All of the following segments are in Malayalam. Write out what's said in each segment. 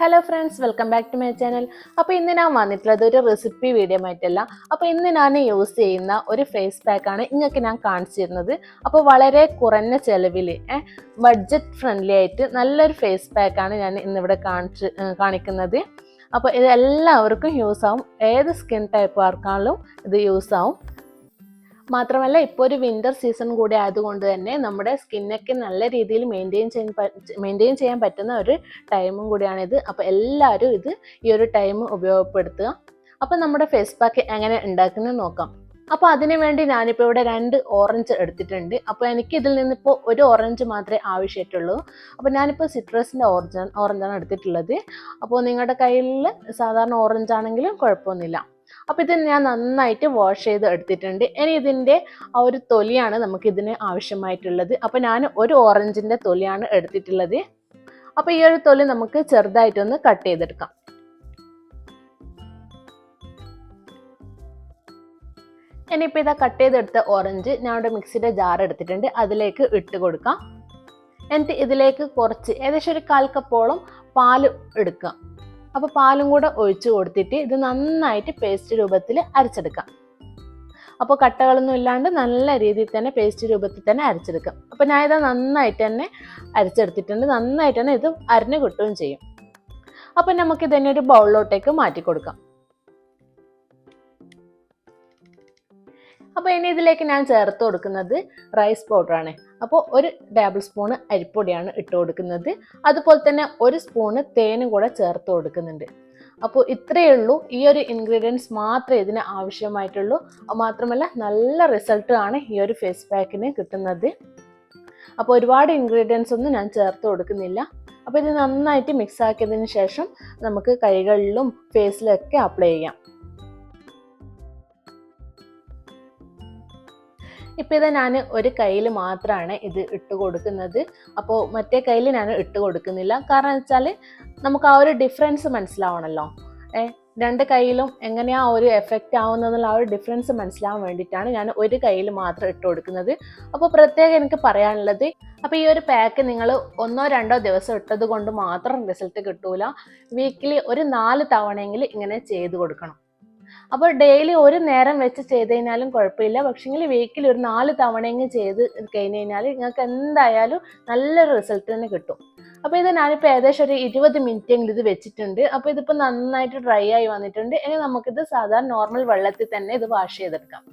Hello friends welcome back to my channel അപ്പോൾ ഇന്ന് ഞാൻ വന്നിട്ടുള്ളത് ഒരു റെസിപ്പി വീഡിയോ ആയിട്ടല്ല അപ്പോൾ ഇന്ന് ഞാൻ യൂസ് ചെയ്യുന്ന ഒരു ഫേസ് പാക്കാണ് നിങ്ങൾക്ക് ഞാൻ കാണിച്ചു തരുന്നത്. അപ്പോൾ വളരെ കുറഞ്ഞ ചിലവിൽ ബഡ്ജറ്റ് ഫ്രണ്ട്ലി ആയിട്ട് നല്ലൊരു ഫേസ് പാക്കാണ് ഞാൻ ഇന്നിവിടെ കാണിച്ച് കാണിക്കുന്നത്. അപ്പോൾ ഇത് എല്ലാവർക്കും യൂസ് ആവും. ഏത് സ്കിൻ ടൈപ്പ് ആർക്കാണെങ്കിലും ഇത് യൂസ് ആവും. മാത്രമല്ല ഇപ്പോൾ ഒരു വിന്റർ സീസൺ കൂടി ആയതുകൊണ്ട് തന്നെ നമ്മുടെ സ്കിന്നൊക്കെ നല്ല രീതിയിൽ മെയിന്റെയിൻ ചെയ്യാൻ മെയിന്റെയിൻ ചെയ്യാൻ പറ്റുന്ന ഒരു ടൈമും കൂടിയാണിത് അപ്പോൾ എല്ലാവരും ഇത് ഈ ഒരു ടൈം ഉപയോഗപ്പെടുത്തുക. അപ്പോൾ നമ്മുടെ ഫേസ് പാക്ക് എങ്ങനെ ഉണ്ടാക്കുന്നത് നോക്കാം. അപ്പോൾ അതിനു വേണ്ടി ഞാനിപ്പോൾ ഇവിടെ രണ്ട് ഓറഞ്ച് എടുത്തിട്ടുണ്ട്. അപ്പോൾ എനിക്ക് ഇതിൽ നിന്നിപ്പോൾ ഒരു ഓറഞ്ച് മാത്രമേ ആവശ്യമായിട്ടുള്ളൂ. അപ്പോൾ ഞാനിപ്പോൾ സിട്രസിന്റെ ഓറഞ്ച് ഓറഞ്ചാണ് എടുത്തിട്ടുള്ളത്. അപ്പോൾ നിങ്ങളുടെ കയ്യിൽ സാധാരണ ഓറഞ്ച് ആണെങ്കിലും കുഴപ്പമൊന്നുമില്ല. അപ്പോൾ ഇത് ഞാൻ നന്നായിട്ട് വാഷ് ചെയ്ത് എടുത്തിട്ടുണ്ട്. ഇനി ഇതിന്റെ ആ ഒരു തൊലിയാണ് നമുക്ക് ഇതിന് ആവശ്യമായിട്ടുള്ളത്. അപ്പോൾ ഞാൻ ഒരു ഓറഞ്ചിന്റെ തൊലിയാണ് എടുത്തിട്ടുള്ളത്. അപ്പോൾ ഈ ഒരു തൊലി നമുക്ക് ചെറുതായിട്ടൊന്ന് കട്ട് ചെയ്തെടുക്കാം. ഇനിയിപ്പോൾ ഇതാ കട്ട് ചെയ്തെടുത്ത ഓറഞ്ച് ഇവിടെ മിക്സിയുടെ ജാർ എടുത്തിട്ടുണ്ട്. അതിലേക്ക് ഇട്ട് കൊടുക്കാം. എന്നിട്ട് ഇതിലേക്ക് കുറച്ച് ഏകദേശം ഒരു കാൽ കപ്പോളം പാൽ എടുക്കുക. അപ്പോൾ പാലും കൂടെ ഒഴിച്ചു കൊടുത്തിട്ട് ഇത് നന്നായിട്ട് പേസ്റ്റ് രൂപത്തിൽ അരച്ചെടുക്കാം. അപ്പോൾ കട്ടകളൊന്നും ഇല്ലാണ്ട് നല്ല രീതിയിൽ തന്നെ പേസ്റ്റ് രൂപത്തിൽ തന്നെ അരച്ചെടുക്കാം. അപ്പോൾ ഞാൻ ഇത് നന്നായിട്ട് തന്നെ അരച്ചെടുത്തിട്ടുണ്ട്. നന്നായിട്ട് തന്നെ ഇത് അരഞ്ഞു കിട്ടുകയും ചെയ്യും. അപ്പം നമുക്ക് ഇതന്നെ ഒരു ബൗളിലോട്ടേക്ക് മാറ്റി കൊടുക്കാം അപ്പോൾ ഇനി ഇതിലേക്ക് ഞാൻ ചേർത്ത് കൊടുക്കുന്നത് റൈസ് പൗഡറാണ് അപ്പോൾ ഒരു ടേബിൾ സ്പൂണ് അരിപ്പൊടിയാണ് ഇട്ട് കൊടുക്കുന്നത്. അതുപോലെ തന്നെ ഒരു സ്പൂണ് തേനും കൂടെ ചേർത്ത് കൊടുക്കുന്നുണ്ട്. അപ്പോൾ ഇത്രയേ ഉള്ളൂ. ഈ ഒരു ഇൻഗ്രീഡിയൻസ് മാത്രമേ ഇതിന് ആവശ്യമായിട്ടുള്ളൂ. മാത്രമല്ല നല്ല റിസൾട്ട് ആണ് ഈ ഒരു ഫേസ് പാക്കിന് കിട്ടുന്നത്. അപ്പോൾ ഒരുപാട് ഇൻഗ്രീഡിയൻസ് ഒന്നും ഞാൻ ചേർത്ത് കൊടുക്കുന്നില്ല. അപ്പോൾ ഇത് നന്നായിട്ട് മിക്സ് ആക്കിയതിന് ശേഷം നമുക്ക് കൈകളിലും ഫേസിലൊക്കെ അപ്ലൈ ചെയ്യാം. ഇപ്പം ഇത് ഞാൻ ഒരു കയ്യിൽ മാത്രമാണ് ഇത് ഇട്ട് കൊടുക്കുന്നത്. അപ്പോൾ മറ്റേ കയ്യിൽ ഞാൻ ഇട്ട് കൊടുക്കുന്നില്ല. കാരണം വെച്ചാൽ നമുക്ക് ആ ഒരു ഡിഫറൻസ് മനസ്സിലാവണമല്ലോ ഏ രണ്ട് കയ്യിലും എങ്ങനെയാ ഒരു എഫക്റ്റ് ആവുന്നതെന്നുള്ള ആ ഒരു ഡിഫറൻസ് മനസ്സിലാവാൻ വേണ്ടിയിട്ടാണ് ഞാൻ ഒരു കയ്യിൽ മാത്രം ഇട്ട് കൊടുക്കുന്നത്. അപ്പോൾ പ്രത്യേകം എനിക്ക് പറയാനുള്ളത് അപ്പോൾ ഈ ഒരു പാക്ക് നിങ്ങൾ ഒന്നോ രണ്ടോ ദിവസം ഇട്ടത് കൊണ്ട് മാത്രം റിസൾട്ട് കിട്ടൂല. വീക്കിലി ഒരു നാല് തവണയെങ്കിലും ഇങ്ങനെ ചെയ്ത് കൊടുക്കണം. അപ്പോൾ ഡെയിലി ഒരു നേരം വെച്ച് ചെയ്ത് കഴിഞ്ഞാലും കുഴപ്പമില്ല പക്ഷേങ്കിൽ വീക്കിൽ ഒരു നാല് തവണയെങ്കിലും ചെയ്ത് കഴിഞ്ഞ് കഴിഞ്ഞാൽ നിങ്ങൾക്ക് എന്തായാലും നല്ലൊരു റിസൾട്ട് തന്നെ കിട്ടും. അപ്പോൾ ഇത് ഞാനിപ്പോൾ ഏകദേശം ഒരു ഇരുപത് മിനിറ്റ് എങ്കിലും ഇത് വെച്ചിട്ടുണ്ട്. അപ്പോൾ ഇതിപ്പോൾ നന്നായിട്ട് ഡ്രൈ ആയി വന്നിട്ടുണ്ട്. ഇനി നമുക്കിത് സാധാരണ നോർമൽ വെള്ളത്തിൽ തന്നെ ഇത് വാഷ് ചെയ്തെടുക്കാം.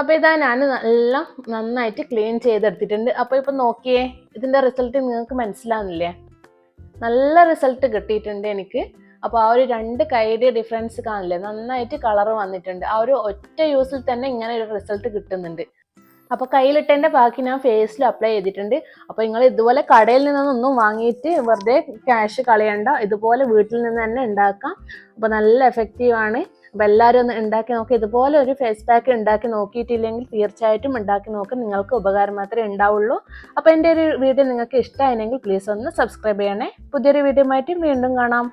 അപ്പോൾ ഇതാ ഞാൻ നല്ല നന്നായിട്ട് ക്ലീൻ ചെയ്തെടുത്തിട്ടുണ്ട്. അപ്പോൾ ഇപ്പം നോക്കിയേ ഇതിന്റെ റിസൾട്ട് നിങ്ങൾക്ക് മനസ്സിലാവുന്നില്ലേ? നല്ല റിസൾട്ട് കിട്ടിയിട്ടുണ്ട് എനിക്ക്. അപ്പോൾ ആ ഒരു രണ്ട് കൈയുടെ ഡിഫറൻസ് കാണില്ലേ? നന്നായിട്ട് കളർ വന്നിട്ടുണ്ട്. ആ ഒരു ഒറ്റ യൂസിൽ തന്നെ ഇങ്ങനെ ഒരു റിസൾട്ട് കിട്ടുന്നുണ്ട്. അപ്പോൾ കയ്യിലിട്ടതിന്റെ ബാക്കി ഞാൻ ഫേസിൽ അപ്ലൈ ചെയ്തിട്ടുണ്ട്. അപ്പോൾ നിങ്ങൾ ഇതുപോലെ കടയിൽ നിന്നൊന്നും വാങ്ങിയിട്ട് വെറുതെ ക്യാഷ് കളയണ്ട. ഇതുപോലെ വീട്ടിൽ നിന്ന് തന്നെ ഉണ്ടാക്കാം. അപ്പോൾ നല്ല എഫക്റ്റീവ് ആണ്. അപ്പോൾ എല്ലാവരും ഒന്ന് ഉണ്ടാക്കി നോക്കി. ഇതുപോലെ ഒരു ഫേസ് പാക്ക് ഉണ്ടാക്കി നോക്കിയിട്ടില്ലെങ്കിൽ തീർച്ചയായിട്ടും ഉണ്ടാക്കി നോക്കി. നിങ്ങൾക്ക് ഉപകാരം മാത്രമേ ഉണ്ടാവുള്ളൂ. അപ്പോൾ എന്റെ ഒരു വീഡിയോ നിങ്ങൾക്ക് ഇഷ്ടമായിരുന്നെങ്കിൽ പ്ലീസ് ഒന്ന് സബ്സ്ക്രൈബ് ചെയ്യണേ. പുതിയൊരു വീഡിയോ ആയിട്ട് വീണ്ടും കാണാം.